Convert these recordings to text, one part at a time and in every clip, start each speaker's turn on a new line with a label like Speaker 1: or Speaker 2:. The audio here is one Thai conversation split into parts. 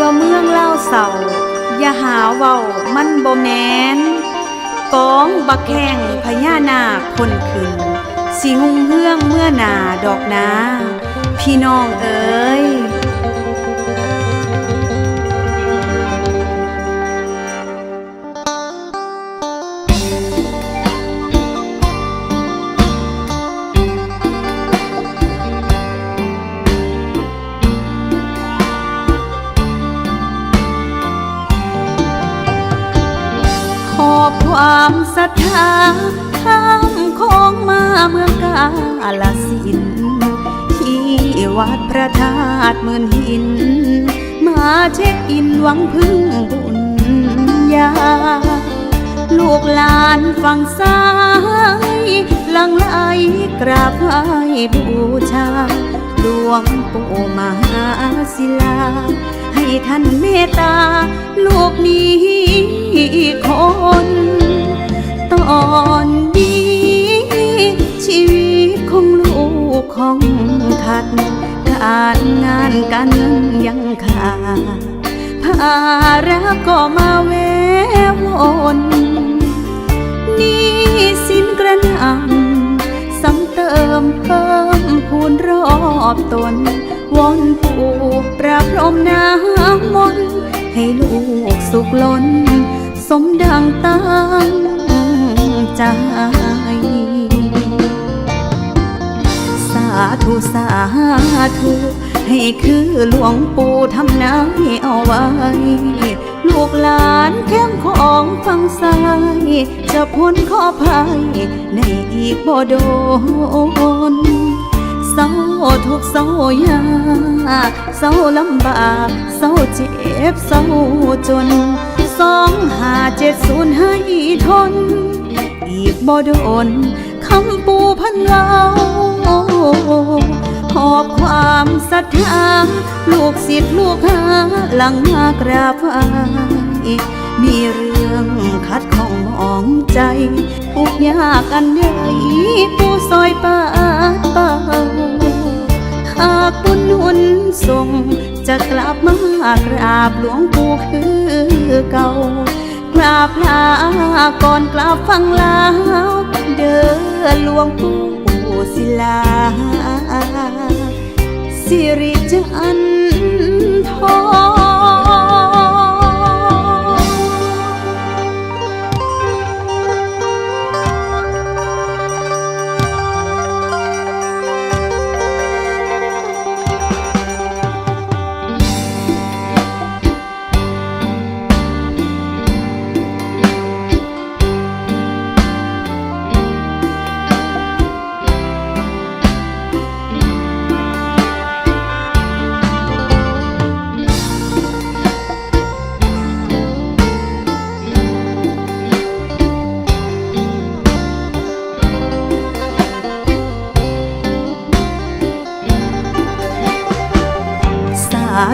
Speaker 1: ว่าเมืองเล่าเศร้าอย่าหาเว้ามันบ่แมนกองบักแข้งพญานาคคนขึ้น สิหุงเฮืองเมื่อนาดอกนา พี่น้องเอ๋ย อบความศรัทธาข้ามของมาเมืองกาลสินที่วัดพระธาตุหมื่นหิน มาเช็คอินหวังพึ่งบุญญา ลูกหลานฝั่งซ้ายลังไหลกราบไหว้บูชาหลวงปู่มหาศิลา ให้ท่านเมตตา ลูกนี้ คนตอนนี้ ชีวิตของลูกของทัดการงานการเงินยังขาดภาระก็มาแวววนนี่สินกระนำซ้ำเติมเพิ่มพูนรอบตนวอนปู่ประพรมน้ำมนต์ให้ลูกสุขล้น สมดังตั้งใจ สาธุสาธุให้คือหลวงปู่ทำนายเอาไว้ ลูกหลานเข้มของฟังซ้าย จะพ้นข้อภัยในอีกบ่โดนเศร้าทุกเศร้ายากเศร้าลำบากเศร้าเจ็บเศร้าจน สองห้าเจ็ดศูนย์ให้ทน อีกบ่โดนคำปูพันเล่าหอบความศรัทธาลูกศิษย์ลูกหาหลังมากราบไหวมีเรื่องคัดของมองใจทุกยากอันใดผู้ซอยปาเป่าหากบุญหนุนส่ง จะกลับมากราบหลวงปู่คือเก่ากราบลาก่อนกลับฟังลาวเดินหลวงปู่ศิลาสิริจันท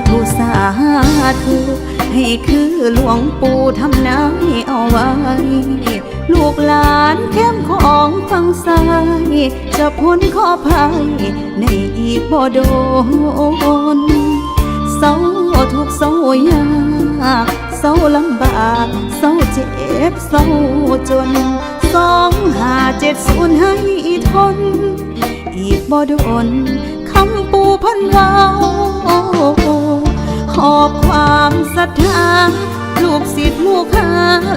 Speaker 1: ธุสาธุให้คือหลวงปู่ทำนายเอาไว้ ลูกหลานเข้มของฟังซ้าย จะพ้นข้อภัยในอีกบ่โดนเศร้าทุกเศร้ายากเศร้าลำบากเศร้าเจ็บเศร้าจนสองหาเจ็ดศูนย์ให้ทน อีกบ่โดน พันเว้าหอบความศรัทธาลูกศิษย์ลูกหา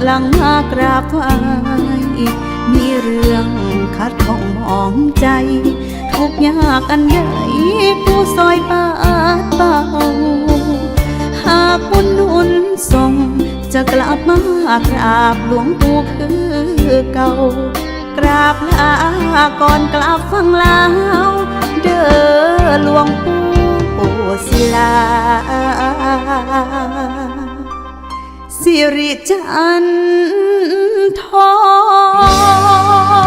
Speaker 1: หลังมากราบไหว้มีเรื่องคัดของมองใจ ทุกยากอันใหญ่ผู้ซอยปาดเป่าหากบุญนุนส่งจะกลับมากราบหลวงปู่คือเก่า กราบลาก่อนกลับฟังลา ศิลา สิริจันทร์ทอง